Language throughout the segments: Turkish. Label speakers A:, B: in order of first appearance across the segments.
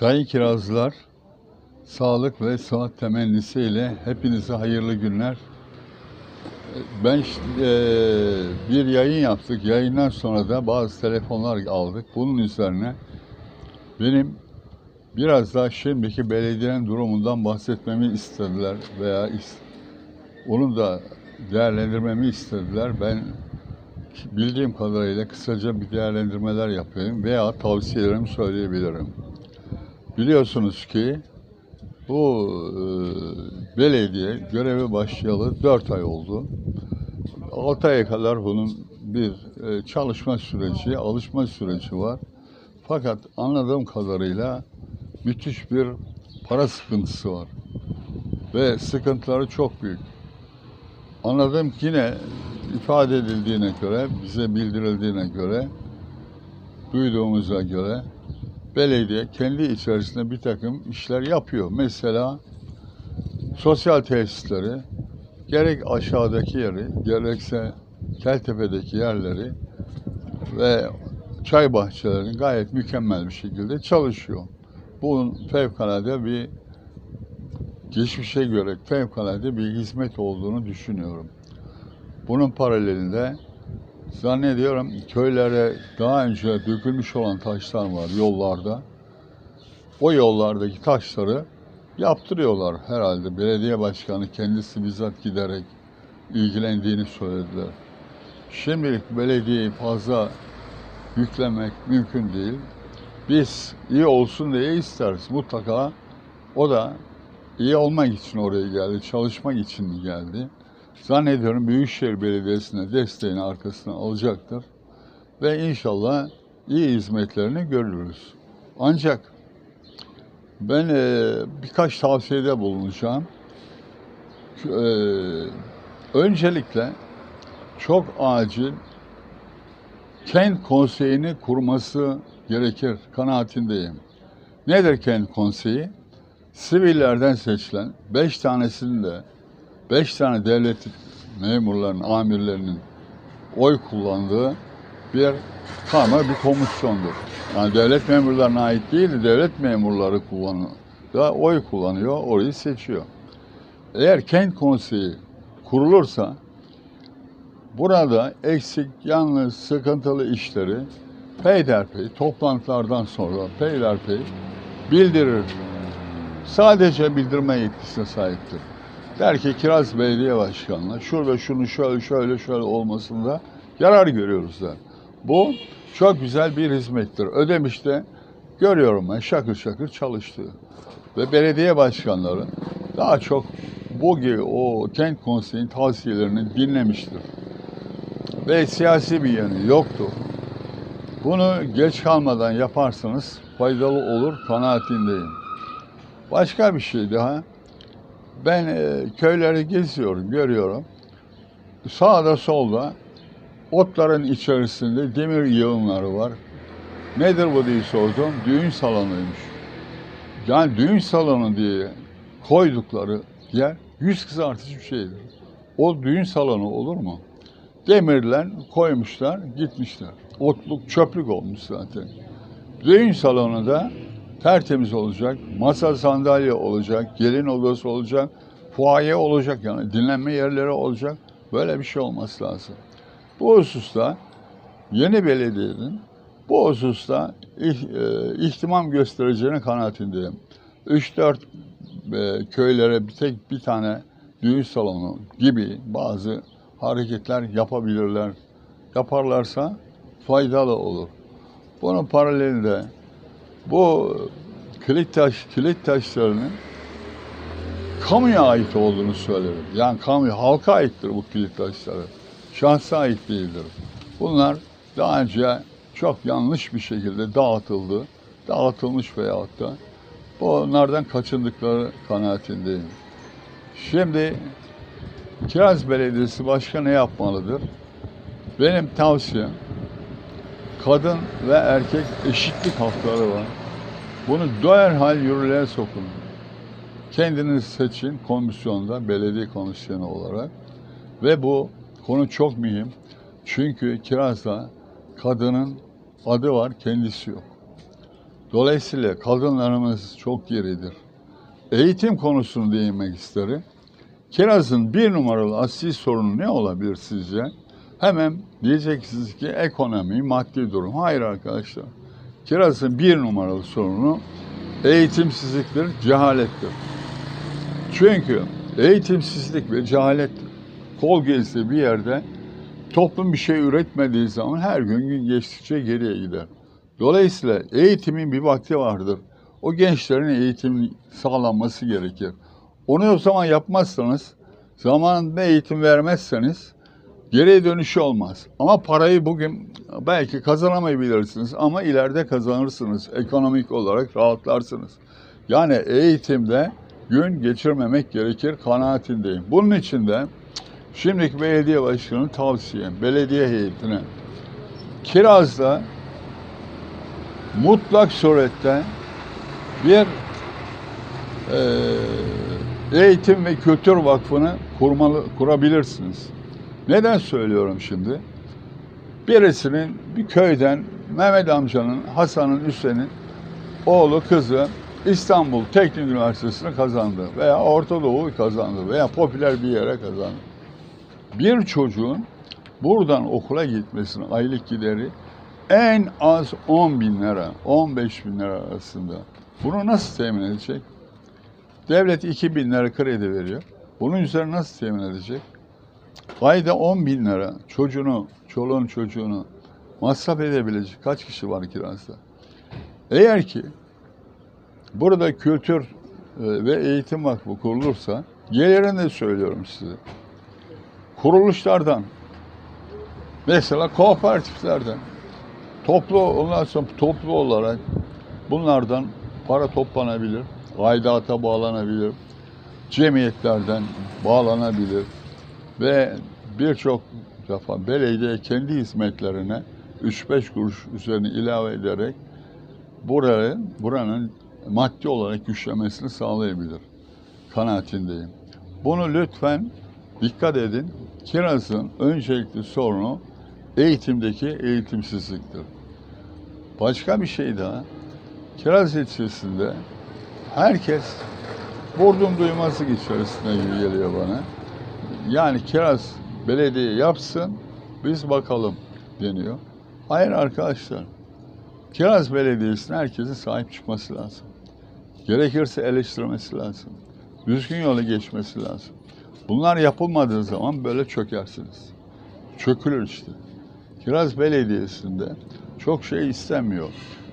A: Sayın kirazlılar, sağlık ve sıhhat temennisiyle hepinize hayırlı günler. Ben eee, bir yayın yaptık. Yayından sonra da bazı telefonlar aldık. Bunun üzerine benim biraz daha şimdiki belediyenin durumundan bahsetmemi istediler veya is- onu da değerlendirmemi istediler. Ben bildiğim kadarıyla kısaca bir değerlendirmeler yapayım veya tavsiyelerimi söyleyebilirim. Biliyorsunuz ki bu e, belediye görevi başlayalı 4 ay oldu. 6 aya kadar bunun bir e, çalışma süreci, alışma süreci var. Fakat anladığım kadarıyla müthiş bir para sıkıntısı var. Ve sıkıntıları çok büyük. Anladığım ki yine ifade edildiğine göre, bize bildirildiğine göre, duyduğumuza göre belediye kendi içerisinde bir takım işler yapıyor. Mesela sosyal tesisleri gerek aşağıdaki yeri gerekse Keltepe'deki yerleri ve çay bahçeleri gayet mükemmel bir şekilde çalışıyor. Bunun fevkalade bir geçmişe göre fevkalade bir hizmet olduğunu düşünüyorum. Bunun paralelinde Zannediyorum köylere daha önce dökülmüş olan taşlar var yollarda. O yollardaki taşları yaptırıyorlar herhalde. Belediye başkanı kendisi bizzat giderek ilgilendiğini söylediler. Şimdilik belediyeyi fazla yüklemek mümkün değil. Biz iyi olsun diye isteriz. Mutlaka o da iyi olmak için oraya geldi, çalışmak için geldi. Zannediyorum Büyükşehir Belediyesi'ne desteğini arkasına alacaktır. Ve inşallah iyi hizmetlerini görürüz. Ancak ben e, birkaç tavsiyede bulunacağım. E, öncelikle çok acil kent konseyini kurması gerekir kanaatindeyim. Nedir kent konseyi? Sivillerden seçilen beş tanesinin de beş tane devlet memurlarının, amirlerinin oy kullandığı bir karma bir komisyondur. Yani devlet memurlarına ait değil, devlet memurları kullanıyor. Da oy kullanıyor, orayı seçiyor. Eğer kent konseyi kurulursa burada eksik, yalnız sıkıntılı işleri peyderpey, toplantılardan sonra peyderpey bildirir. Sadece bildirme yetkisine sahiptir. Der ki Kiraz Belediye Başkanı'na şurada şunu şöyle şöyle şöyle olmasında yarar görüyoruz der. Bu çok güzel bir hizmettir. Ödemiş'te görüyorum ben şakır şakır çalıştığı. Ve belediye başkanları daha çok bu gibi o kent konseyin tavsiyelerini dinlemiştir. Ve siyasi bir yanı yoktu. Bunu geç kalmadan yaparsanız faydalı olur kanaatindeyim. Başka bir şey daha. Ben e, köyleri geziyorum, görüyorum. Sağda solda otların içerisinde demir yığınları var. Nedir bu diye sordum. Düğün salonuymuş. Yani düğün salonu diye koydukları yer yüz kızartıcı bir şeydir. O düğün salonu olur mu? Demirler koymuşlar, gitmişler. Otluk, çöplük olmuş zaten. Düğün salonu da tertemiz olacak, masa sandalye olacak, gelin odası olacak, fuaye olacak yani dinlenme yerleri olacak. Böyle bir şey olması lazım. Bu hususta yeni belediyenin bu hususta e, ihtimam göstereceğine kanaatindeyim. 3-4 e, köylere bir tek bir tane düğün salonu gibi bazı hareketler yapabilirler. Yaparlarsa faydalı olur. Bunun paralelinde bu kilit taş kilit taşlarının kamuya ait olduğunu söylerim. Yani kamu halka aittir bu kilit taşları. Şahsa ait değildir. Bunlar daha önce çok yanlış bir şekilde dağıtıldı. Dağıtılmış veyahut da bunlardan kaçındıkları kanaatindeyim. Şimdi Kiraz Belediyesi başka ne yapmalıdır? Benim tavsiyem kadın ve erkek eşitlik hakları var. Bunu derhal yürürlüğe sokun. Kendiniz seçin komisyonda, belediye komisyonu olarak. Ve bu konu çok mühim. Çünkü Kiraz'da kadının adı var, kendisi yok. Dolayısıyla kadınlarımız çok geridir. Eğitim konusunu değinmek isterim. Kiraz'ın bir numaralı asli sorunu ne olabilir sizce? Hemen diyeceksiniz ki ekonomi, maddi durum. Hayır arkadaşlar. Kiraz'ın bir numaralı sorunu eğitimsizliktir, cehalettir. Çünkü eğitimsizlik ve cehalet kol gezdiği bir yerde toplum bir şey üretmediği zaman her gün gün geçtikçe geriye gider. Dolayısıyla eğitimin bir vakti vardır. O gençlerin eğitim sağlanması gerekir. Onu o zaman yapmazsanız, zamanında eğitim vermezseniz geriye dönüşü olmaz. Ama parayı bugün belki kazanamayabilirsiniz ama ileride kazanırsınız. Ekonomik olarak rahatlarsınız. Yani eğitimde gün geçirmemek gerekir kanaatindeyim. Bunun için de şimdiki belediye başkanı tavsiyem, belediye heyetine Kiraz'da mutlak surette bir eee, eğitim ve kültür vakfını kurmalı, kurabilirsiniz. Neden söylüyorum şimdi? Birisinin bir köyden Mehmet amcanın, Hasan'ın, Hüseyin'in oğlu, kızı İstanbul Teknik Üniversitesi'ni kazandı veya Orta Doğu'yu kazandı veya popüler bir yere kazandı. Bir çocuğun buradan okula gitmesinin aylık gideri en az 10 bin lira, 15 bin lira arasında. Bunu nasıl temin edecek? Devlet 2 bin lira kredi veriyor. Bunun üzerine nasıl temin edecek? Ayda 10 bin lira çocuğunu, çoluğun çocuğunu masraf edebilecek kaç kişi var kirazda? Eğer ki burada kültür e, ve eğitim vakfı kurulursa, gelirini de söylüyorum size. Kuruluşlardan, mesela kooperatiflerden, toplu ondan sonra toplu olarak bunlardan para toplanabilir, aidata bağlanabilir, cemiyetlerden bağlanabilir ve birçok defa belediye kendi hizmetlerine 3-5 kuruş üzerine ilave ederek buranın, buranın maddi olarak güçlemesini sağlayabilir kanaatindeyim. Bunu lütfen dikkat edin. Kiraz'ın öncelikli sorunu eğitimdeki eğitimsizliktir. Başka bir şey daha. Kiraz ilçesinde herkes vurdum duymazlık içerisinde gibi geliyor bana. Yani Kiraz belediye yapsın, biz bakalım deniyor. Hayır arkadaşlar, Kiraz Belediyesi'ne herkesin sahip çıkması lazım. Gerekirse eleştirmesi lazım. Düzgün yola geçmesi lazım. Bunlar yapılmadığı zaman böyle çökersiniz. Çökülür işte. Kiraz Belediyesi'nde çok şey istenmiyor.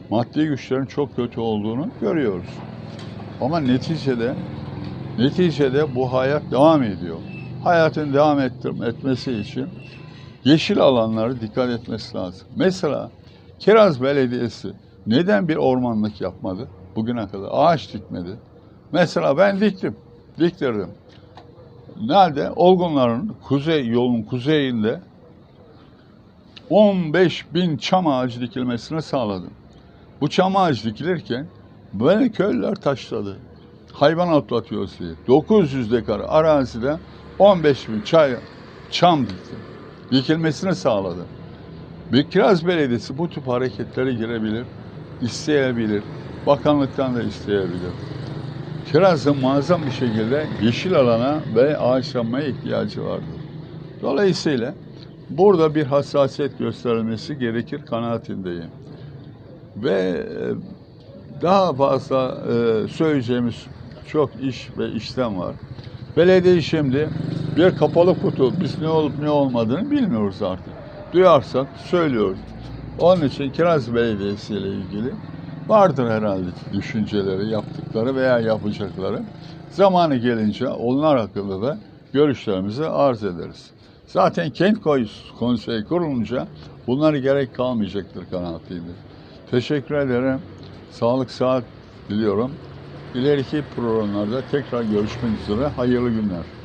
A: Maddi güçlerin çok kötü olduğunu görüyoruz. Ama neticede neticede bu hayat devam ediyor. Hayatın devam ettir, etmesi için yeşil alanlara dikkat etmesi lazım. Mesela Kiraz Belediyesi neden bir ormanlık yapmadı bugüne kadar? Ağaç dikmedi. Mesela ben diktim, diktirdim. Nerede? Olgunların kuzey yolun kuzeyinde 15 bin çam ağacı dikilmesini sağladım. Bu çam ağacı dikilirken böyle köylüler taşladı. Hayvan otlatıyoruz diye. 900 dekar arazide 15 bin çay, çam diktim. Dikilmesini sağladı. Bir Kiraz Belediyesi bu tip hareketlere girebilir, isteyebilir. Bakanlıktan da isteyebilir. Kiraz'ın muazzam bir şekilde yeşil alana ve ağaçlanmaya ihtiyacı vardır. Dolayısıyla burada bir hassasiyet gösterilmesi gerekir kanaatindeyim. Ve e, daha fazla e, söyleyeceğimiz çok iş ve işlem var. Belediye şimdi bir kapalı kutu, biz ne olup ne olmadığını bilmiyoruz artık. Duyarsak söylüyoruz. Onun için Kiraz Belediyesi ile ilgili vardır herhalde düşünceleri, yaptıkları veya yapacakları. Zamanı gelince onlar hakkında da görüşlerimizi arz ederiz. Zaten kent konseyi kurulunca bunları gerek kalmayacaktır kanaatiydi. Teşekkür ederim. Sağlık saat diliyorum. İleriki programlarda tekrar görüşmek üzere. Hayırlı günler.